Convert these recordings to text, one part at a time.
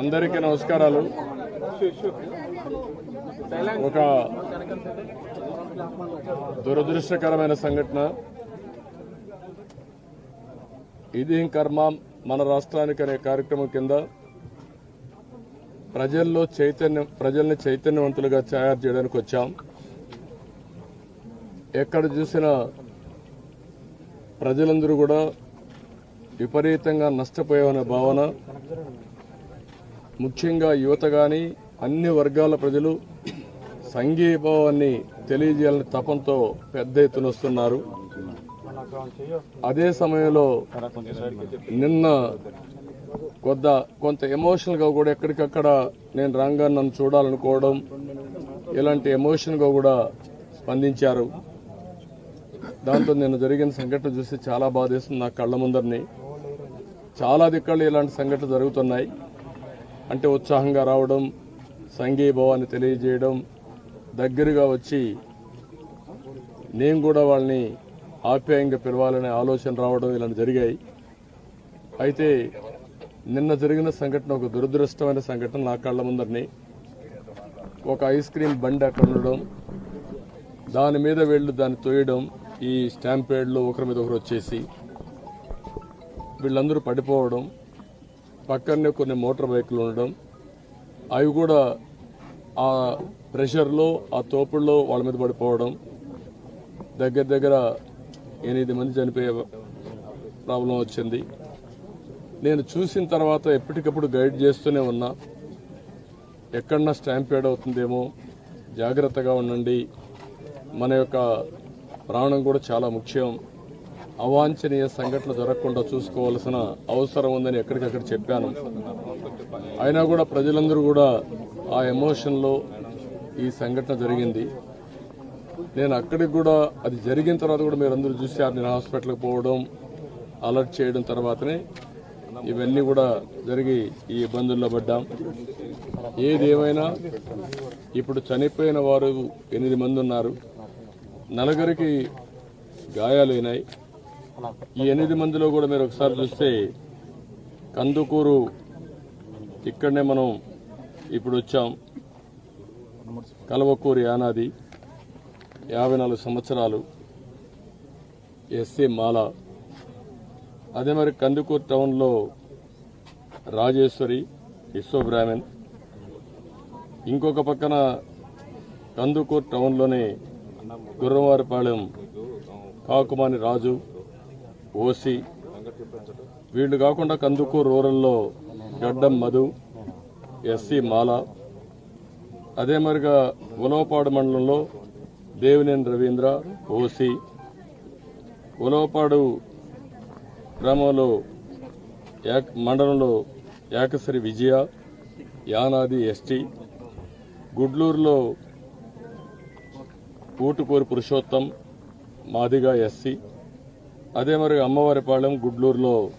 అందరికీ నమస్కారాలు. ఒక దురదృష్టకరమైన సంఘటన. ఇది కర్మ మన రాష్ట్రానికి అనే కార్యక్రమం కింద ప్రజల్లో చైతన్యం ప్రజల్ని చైతన్యవంతులుగా తయారు చేయడానికి వచ్చాం. ఎక్కడ చూసినా ప్రజలందరూ కూడా విపరీతంగా నష్టపోయామనే భావన. ముఖ్యంగా యువత కానీ అన్ని వర్గాల ప్రజలు సంఘీభావాన్ని తెలియజేయాలని తపంతో పెద్ద ఎత్తున వస్తున్నారు. అదే సమయంలో నిన్న కొద్ద కొంత ఎమోషనల్గా కూడా ఎక్కడికక్కడ నేను రాగానే నన్ను చూడాలనుకోవడం ఇలాంటి ఎమోషన్గా కూడా స్పందించారు. దాంతో నిన్న జరిగిన సంఘటన చూసి చాలా బాధేస్తుంది నా కళ్ళ ముందరిని. చాలా దిక్కళ్ళు ఇలాంటి సంఘటనలు జరుగుతున్నాయి. అంటే ఉత్సాహంగా రావడం సంఘీభావాన్ని తెలియజేయడం దగ్గరగా వచ్చి నేను కూడా వాళ్ళని ఆప్యాయంగా పిలవాలనే ఆలోచన రావడం ఇలా జరిగాయి. అయితే నిన్న జరిగిన సంఘటన ఒక దురదృష్టమైన సంఘటన నా కళ్ళ ముందరిని. ఒక ఐస్ క్రీమ్ బండి అక్కడ ఉండడం దాని మీద వీళ్ళు దాన్ని తోయడం ఈ స్టాంపేడ్లో ఒకరి మీద ఒకరు వచ్చేసి వీళ్ళందరూ పడిపోవడం పక్కనే కొన్ని మోటార్ బైకులు ఉండడం అవి కూడా ఆ ప్రెషర్లో ఆ తోపుల్లో వాళ్ళ మీద పడిపోవడం దగ్గర దగ్గర ఎనిమిది మంది చనిపోయే ప్రాబ్లం వచ్చింది. నేను చూసిన తర్వాత ఎప్పటికప్పుడు గైడ్ చేస్తూనే ఉన్నా ఎక్కడన్నా స్టాంపేడ్ అవుతుందేమో జాగ్రత్తగా ఉండండి. మన యొక్క ప్రాణం కూడా చాలా ముఖ్యం. అవాంఛనీయ సంఘటనలు జరగకుండా చూసుకోవాల్సిన అవసరం ఉందని ఎక్కడికక్కడ చెప్పాను. అయినా కూడా ప్రజలందరూ కూడా ఆ ఎమోషన్లో ఈ సంఘటన జరిగింది. నేను అక్కడికి కూడా అది జరిగిన తర్వాత కూడా మీరు అందరూ చూశారు. నేను హాస్పిటల్కి పోవడం అలర్ట్ చేయడం తర్వాతనే ఇవన్నీ కూడా జరిగి ఈ ఇబ్బందుల్లో పడ్డాం. ఏదేమైనా ఇప్పుడు చనిపోయిన వారు ఎనిమిది మంది ఉన్నారు. నలుగురికి గాయాలైనాయి. ఈ ఎనిమిది మందిలో కూడా మీరు ఒకసారి చూస్తే కందుకూరు ఇక్కడనే మనం ఇప్పుడు వచ్చాం. కలవకూరు యానాది యాభై నాలుగు సంవత్సరాలు ఎస్సీ మాల. అదే మరి కందుకూరు టౌన్లో రాజేశ్వరి విశ్వబ్రాహ్మణ్. ఇంకొక పక్కన కందుకూరు టౌన్లోనే గుర్రవారిపాళెం కాకుమాని రాజు. ఓసి. వీళ్ళు కాకుండా కందుకూరు రూరల్లో గడ్డం మధు ఎస్సీ మాల. అదే మరిగా ఉలవపాడు మండలంలో దేవినేని రవీంద్ర ఓసి. ఉలవపాడు గ్రామంలో యాక్ మండలంలో యాకసరి విజయ యానాది ఎస్టీ. గుడ్లూరులో ఊటుకూరు పురుషోత్తం మాదిగా ఎస్సీ. అదే మరి అమ్మవారిపాలెం గుడ్లూరులో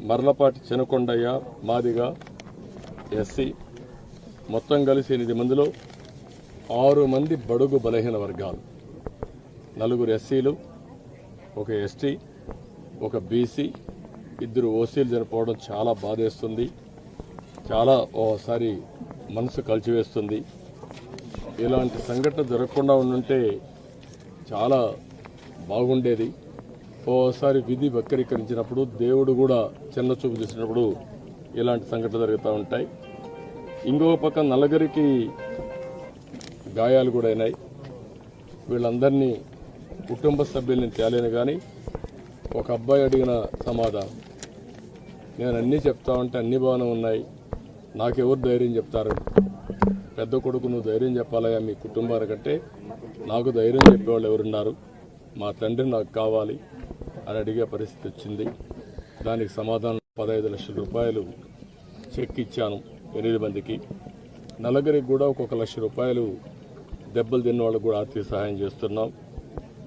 మర్లపాటి చెనకొండయ్య మాదిగా ఎస్సీ. మొత్తం కలిసి ఎనిమిది మందిలో ఆరు మంది బడుగు బలహీన వర్గాలు. నలుగురు ఎస్సీలు ఒక ఎస్టీ ఒక బీసీ. ఇద్దరు ఓసీలు చనిపోవడం చాలా బాధేస్తుంది. చాలా ఓసారి మనసు కలిచివేస్తుంది. ఇలాంటి సంఘటన జరగకుండా ఉండుంటే చాలా బాగుండేది. ఓసారి విధి వక్రీకరించినప్పుడు దేవుడు కూడా చిన్న చూపు చూసినప్పుడు ఇలాంటి సంఘటన జరుగుతూ ఉంటాయి. ఇంకొక పక్క నలుగురికి గాయాలు కూడా అయినాయి. వీళ్ళందరినీ కుటుంబ సభ్యుల్ని తేలేను కానీ ఒక అబ్బాయి అడిగిన సమాధానం. నేను అన్నీ చెప్తా ఉంటే అన్ని బాగానే ఉన్నాయి. నాకెవరు ధైర్యం చెప్తారు? పెద్ద కొడుకు నువ్వు ధైర్యం చెప్పాలయా మీ కుటుంబానికంటే. నాకు ధైర్యం చెప్పేవాళ్ళు ఎవరున్నారు? మా తండ్రి నాకు కావాలి. అని అడిగే పరిస్థితి వచ్చింది. దానికి సమాధానం పదహైదు లక్షల రూపాయలు చెక్ ఇచ్చాను ఎనిమిది మందికి. నలుగురికి కూడా ఒక్కొక్క లక్ష రూపాయలు దెబ్బలు తిన్న వాళ్ళకు కూడా ఆర్థిక సహాయం చేస్తున్నాం.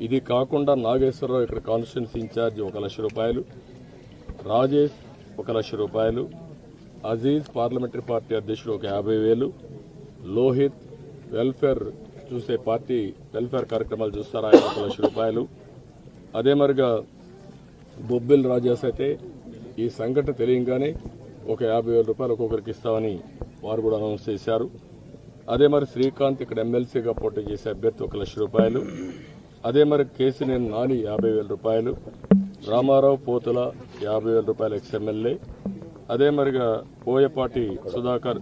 ఇది కాకుండా నాగేశ్వరరావు ఇక్కడ కాన్స్టిట్యున్సీ ఇన్ఛార్జ్ ఒక లక్ష రూపాయలు రాజేష్ ఒక లక్ష రూపాయలు అజీజ్ పార్లమెంటరీ పార్టీ అధ్యక్షుడు ఒక యాభై వేలు లోహిత్ వెల్ఫేర్ చూసే పార్టీ వెల్ఫేర్ కార్యక్రమాలు చూస్తారు ఆయన ఒక లక్ష రూపాయలు. అదే మరిగా బొబ్బిల్ రాజేష్ అయితే ఈ సంఘటన తెలియంగానే ఒక యాభై వేల రూపాయలు ఒక్కొక్కరికి ఇస్తామని వారు కూడా అనౌన్స్ చేశారు. అదే మరి శ్రీకాంత్ ఇక్కడ ఎమ్మెల్సీగా పోటీ చేసే అభ్యర్థి ఒక లక్ష రూపాయలు. అదే మరి కేసినేని నాని యాభై వేల రూపాయలు. రామారావు పోతుల యాభై వేల రూపాయలు ఎక్స్ఎమ్మెల్యే. అదే మరిగా పోయపాటి సుధాకర్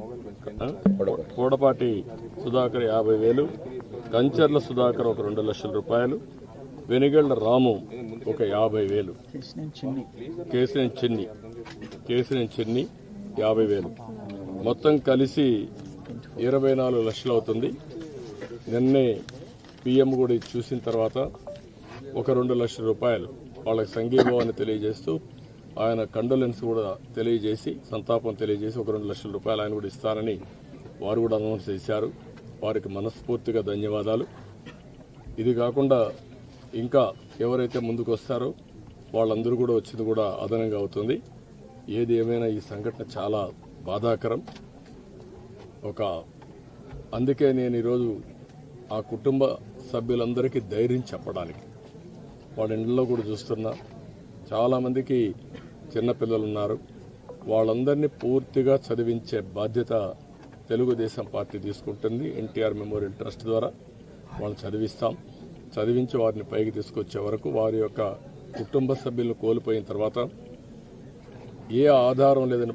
కోడపాటి సుధాకర్ యాభై వేలు. కంచర్ల సుధాకర్ ఒక రెండు లక్షల రూపాయలు. వెనిగళ్ళ రాము ఒక యాభై వేలు. కేసినేని చిన్ని. కేసినేని చిన్ని. యాభై వేలు. మొత్తం కలిసి ఇరవై నాలుగు లక్షలు అవుతుంది. నిన్నే పిఎం కూడా చూసిన తర్వాత ఒక రెండు లక్షల రూపాయలు వాళ్ళకి సంఘీభావాన్ని తెలియజేస్తూ ఆయన కండోలెన్స్ కూడా తెలియజేసి సంతాపం తెలియజేసి ఒక రెండు లక్షల రూపాయలు ఆయన కూడా ఇస్తానని వారు కూడా అనౌన్స్ చేశారు. వారికి మనస్ఫూర్తిగా ధన్యవాదాలు. ఇది కాకుండా ఇంకా ఎవరైతే ముందుకు వస్తారో వాళ్ళందరూ కూడా వచ్చింది కూడా అదనంగా అవుతుంది. ఏది ఏమైనా ఈ సంఘటన చాలా బాధాకరం. ఒక అందుకే నేను ఈరోజు ఆ కుటుంబ సభ్యులందరికీ ధైర్యం చెప్పడానికి వాళ్ళ ఇంట్లో కూడా చూస్తున్నా. చాలామందికి చిన్నపిల్లలు ఉన్నారు. వాళ్ళందరినీ పూర్తిగా చదివించే బాధ్యత తెలుగుదేశం పార్టీ తీసుకుంటుంది. ఎన్టీఆర్ మెమోరియల్ ట్రస్ట్ ద్వారా వాళ్ళని చదివిస్తాం. చదివించి వారిని పైకి తీసుకొచ్చే వరకు వారి యొక్క కుటుంబ సభ్యులు కోల్పోయిన తర్వాత ఏ ఆధారం లేదని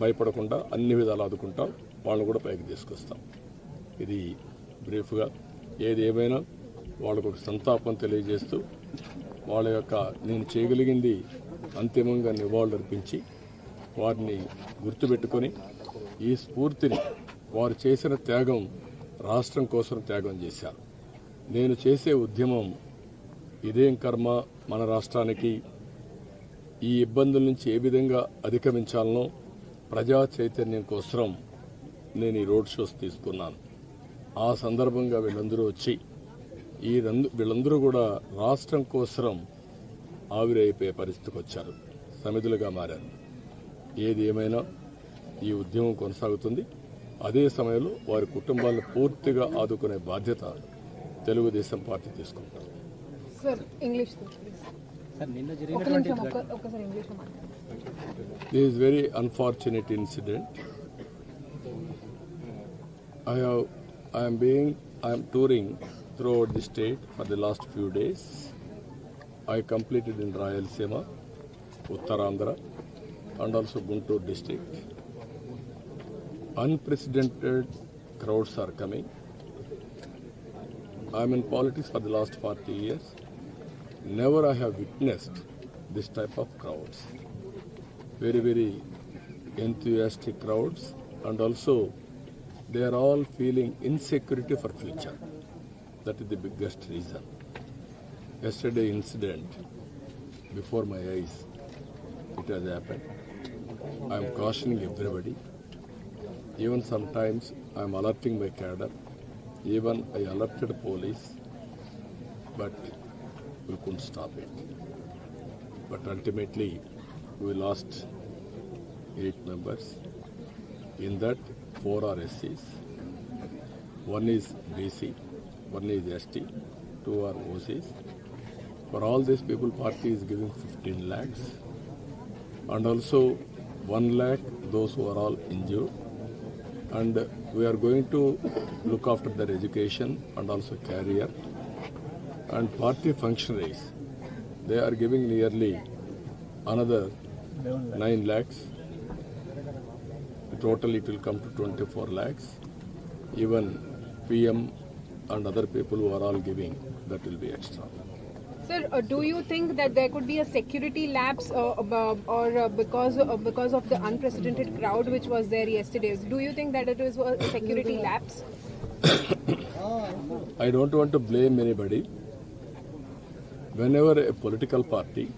భయపడకుండా అన్ని విధాలు ఆదుకుంటాం. వాళ్ళని కూడా పైకి తీసుకొస్తాం. ఇది బ్రీఫ్గా ఏది ఏమైనా వాళ్ళకు ఒక సంతాపం తెలియజేస్తూ వాళ్ళ యొక్క నేను చేయగలిగింది అంతిమంగా నివాళులర్పించి వారిని గుర్తుపెట్టుకొని ఈ స్ఫూర్తిని వారు చేసిన త్యాగం రాష్ట్రం కోసం త్యాగం చేశారు. నేను చేసే ఉద్యమం ఇదేం కర్మ మన రాష్ట్రానికి? ఈ ఇబ్బందుల నుంచి ఏ విధంగా అధిగమించాలనో ప్రజా చైతన్యం కోసం నేను ఈ రోడ్ షోస్ తీసుకున్నాను. ఆ సందర్భంగా వీళ్ళందరూ వచ్చి ఈ రందు వీళ్ళందరూ కూడా రాష్ట్రం కోసం ఆవిరైపోయే పరిస్థితికి వచ్చారు. సమిధులుగా మారారు. ఏది ఏమైనా ఈ ఉద్యమం కొనసాగుతుంది. అదే సమయంలో వారి కుటుంబాలను పూర్తిగా ఆదుకునే బాధ్యత తెలుగుదేశం పార్టీ తీసుకుంటారు సార్ ఇంగ్లీష్ ప్లీజ్ సార్ నిన్న ఒక్క జరిగినటువంటి నిమిషం ఒక్క ఒక్కసారి ఇంగ్లీష్ మాట్లాడండి This is very unfortunate incident. I have, I am being, I am touring throughout the state for the last few days. I completed in Rayalaseema, Uttarandhra, and also Guntur district. Unprecedented crowds are coming. I am in politics for the last 40 years. Never I have witnessed this type of crowds. Very very enthusiastic crowds. And also they are all feeling insecurity for future. That is the biggest reason. Yesterday incident before my eyes it has happened. I am cautioning everybody. Even sometimes i am alerting my cadre even i alerted police but we couldn't stop it but ultimately we lost eight members. In that, four are SCs, one is BC, one is ST, two are OCs. For all these people, party is giving 15 lakhs, and also 1 lakh those who are all injured. And we are going to look after their education and also career. And party functionaries, they are giving nearly another 9 lakhs. Total it will come to 24 lakhs. Even PM and other people who are all giving, that will be extra. Sir, uh, do you think that there could be a security lapse uh, ab- or uh, because uh, because of the unprecedented crowd which was there yesterday? Do you think that it was a security lapse? I don't want to blame anybody. Whenever a political party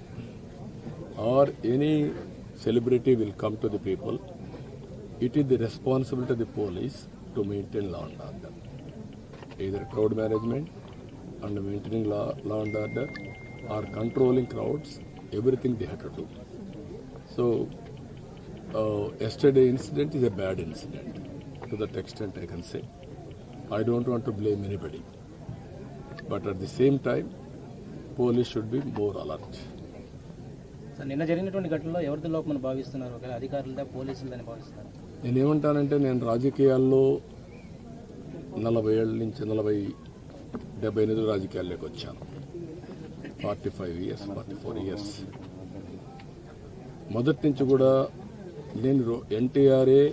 or any celebrity will come to the people, it is the responsibility of the police to maintain law and order. Either crowd management and maintaining law law and order or controlling crowds everything the hack to so yesterday incident is a bad incident to that extent I can say I don't want to blame anybody but at the same time police should be more alert నిన్న జరిగినటువంటి ఘటనలో ఎవరిది లోపం భావిస్తున్నారు? అధికారులదా పోలీసులదని భావిస్తున్నారు. నేనేమంటానంటే నేను రాజకీయాల్లో నలభై ఏళ్ళ నుంచి నలభై డెబ్బై ఎనిమిది రాజకీయాల్లోకి వచ్చాను. Forty five years forty four years. మొదటి నుంచి కూడా నేను రో- ఎన్టీఆర్ఏ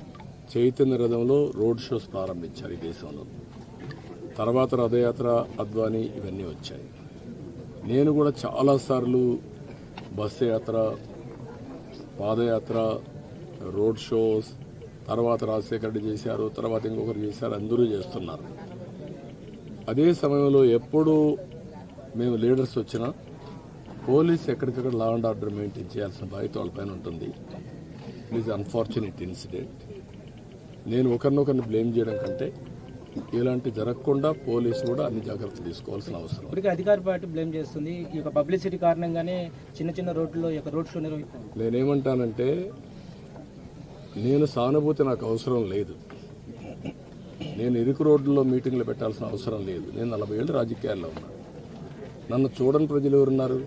చైతన్య రథంలో రోడ్ షోస్ ప్రారంభించారు ఈ దేశంలో. తర్వాత రథయాత్ర అద్వానీ ఇవన్నీ వచ్చాయి. నేను కూడా చాలాసార్లు బస్సు యాత్ర పాదయాత్ర రోడ్ షోస్ తర్వాత రాజశేఖర రెడ్డి చేశారు తర్వాత ఇంకొకరు చేశారు అందరూ చేస్తున్నారు. అదే సమయంలో ఎప్పుడు మేము లీడర్స్ వచ్చినా పోలీస్ ఎక్కడికక్కడ లా అండ్ ఆర్డర్ మెయింటైన్ చేయాల్సిన బాధ్యత వాళ్ళపైన ఉంటుంది. ఇట్ ఈజ్ అన్ఫార్చునేట్ ఇన్సిడెంట్ నేను ఒకరినొకరిని బ్లేమ్ చేయడం కంటే ఇలాంటి జరగకుండా పోలీసు కూడా అన్ని జాగ్రత్తలు తీసుకోవాల్సిన అవసరం. ఇప్పటికే అధికార పార్టీ బ్లేమ్ చేస్తుంది. ఈ యొక్క పబ్లిసిటీ కారణంగానే చిన్న చిన్న రోడ్లలో ఈ యొక్క రోడ్ షో నిర్వహిస్తుంది. నేనేమంటానంటే నేను సానుభూతి నాకు అవసరం లేదు. నేను ఇరుకు రోడ్లలో మీటింగ్లు పెట్టాల్సిన అవసరం లేదు. నేను నలభై ఏళ్ళు రాజకీయాల్లో ఉన్నాను. నన్ను చూడని ప్రజలు ఎవరున్నారు?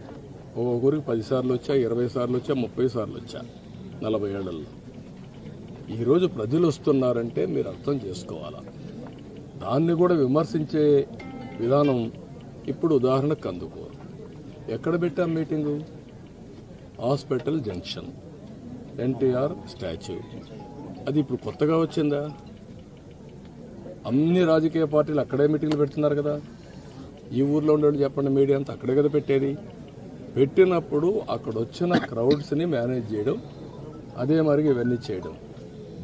ఒక్కొక్కరికి పదిసార్లు వచ్చా ఇరవై సార్లు వచ్చా ముప్పై సార్లు వచ్చా? నలభై ఏళ్ళల్లో. ఈరోజు ప్రజలు వస్తున్నారంటే మీరు అర్థం చేసుకోవాలా? దాన్ని కూడా విమర్శించే విధానం ఇప్పుడు ఉదాహరణకు అందుకోరు ఎక్కడ పెట్టాం meeting? Hospital junction. NTR statue. అది ఇప్పుడు కొత్తగా వచ్చిందా? అన్ని రాజకీయ పార్టీలు అక్కడే మీటింగ్లు పెడుతున్నారు కదా. ఈ ఊర్లో ఉండేవాళ్ళు చెప్పండి మీడియా అంతా అక్కడే కదా పెట్టేది. పెట్టినప్పుడు అక్కడ వచ్చిన క్రౌడ్స్ని మేనేజ్ చేయడం అదే మరిగి ఇవన్నీ చేయడం.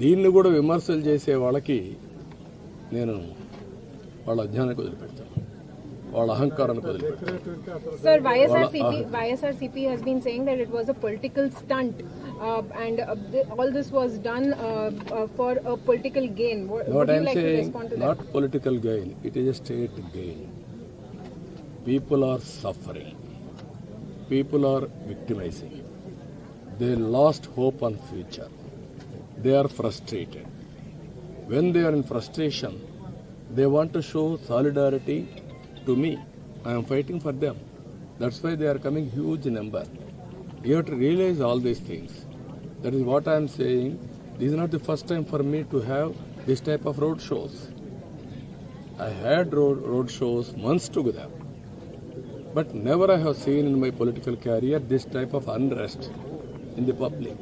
దీన్ని కూడా విమర్శలు చేసే వాళ్ళకి నేను వాళ్ళ అజ్ఞానానికి వదిలిపెడతాను. వాళ్ళ అహంకారానికి వదిలిపెడతాను. Sir, YSRCP, YSRCP has been saying that it was a political stunt uh, and uh, th- all this was done uh, uh, for a political gain. What, What I'm like saying, to that? not political gain, it is a state gain. People are suffering. People are victimizing. They lost hope on future. They are frustrated. When they are in frustration, they want to show solidarity to me. I am fighting for them. That's why they are coming huge number. You have to realize all these things. That is what I am saying. This is not the first time for me to have this type of road shows. I had road, road shows months together. But never I have seen in my political career this type of unrest in the public.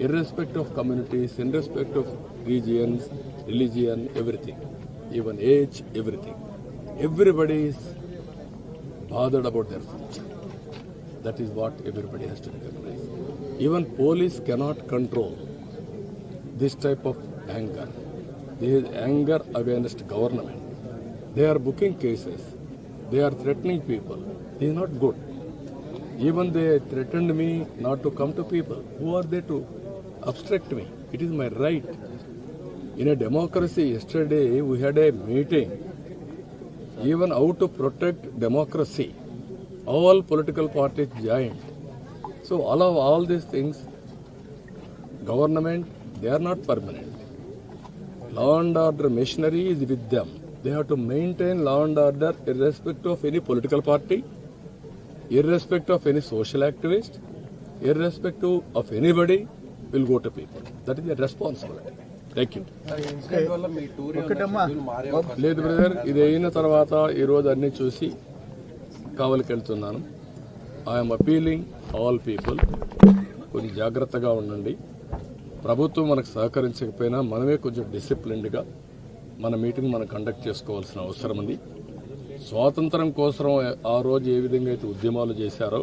Irrespective of communities, irrespective of regions, religion, everything. Even age, everything. Everybody is bothered about their future. That is what everybody has to recognize. Even police cannot control this type of anger. There is anger against government. They are booking cases. They are threatening people. This is not good. Even they threatened me not to come to people. Who are they to obstruct me? It is my right. In a democracy, yesterday we had a meeting even how to protect democracy. All political parties joined. So all of all these things, government, they are not permanent. Law and order machinery is with them. They have to maintain law and order irrespective of any political party, irrespective of any social activist, irrespective of anybody, will go to people. That is their responsibility. Thank you. లేదు brother ఇది అయిన తర్వాత ఈరోజు అన్ని చూసి కావలికి వెళ్తున్నాను I'm appealing all people కొంచెం జాగ్రత్తగా ఉండండి. ప్రభుత్వం మనకు సహకరించకపోయినా మనమే కొంచెం డిసిప్లిన్డ్గా మన మీటింగ్ మనం కండక్ట్ చేసుకోవాల్సిన అవసరం ఉంది. స్వాతంత్రం కోసం ఆ రోజు ఏ విధంగా అయితే ఉద్యమాలు చేశారో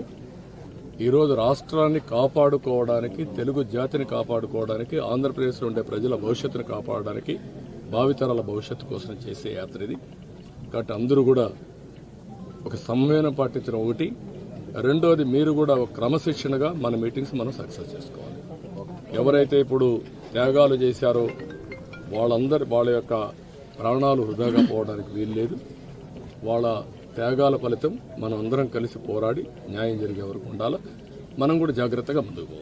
ఈరోజు రాష్ట్రాన్ని కాపాడుకోవడానికి తెలుగు జాతిని కాపాడుకోవడానికి ఆంధ్రప్రదేశ్లో ఉండే ప్రజల భవిష్యత్తును కాపాడడానికి భావితరాల భవిష్యత్తు కోసం చేసే యాత్ర ఇది. కాబట్టి అందరూ కూడా ఒక సమ్మేళనం పాటించడం ఒకటి. రెండోది మీరు కూడా ఒక క్రమశిక్షణగా మన మీటింగ్స్ మనం సక్సెస్ చేసుకోవాలి. ఎవరైతే ఇప్పుడు త్యాగాలు చేశారో వాళ్ళందరి వాళ్ళ యొక్క ప్రాణాలు వృధాగా పోవడానికి వీలు లేదు వాళ్ళ త్యాగాల ఫలితం మనం అందరం కలిసి పోరాడి న్యాయం జరిగే వరకు ఉండాలి. మనం కూడా జాగ్రత్తగా ముందుకు పోవాలి.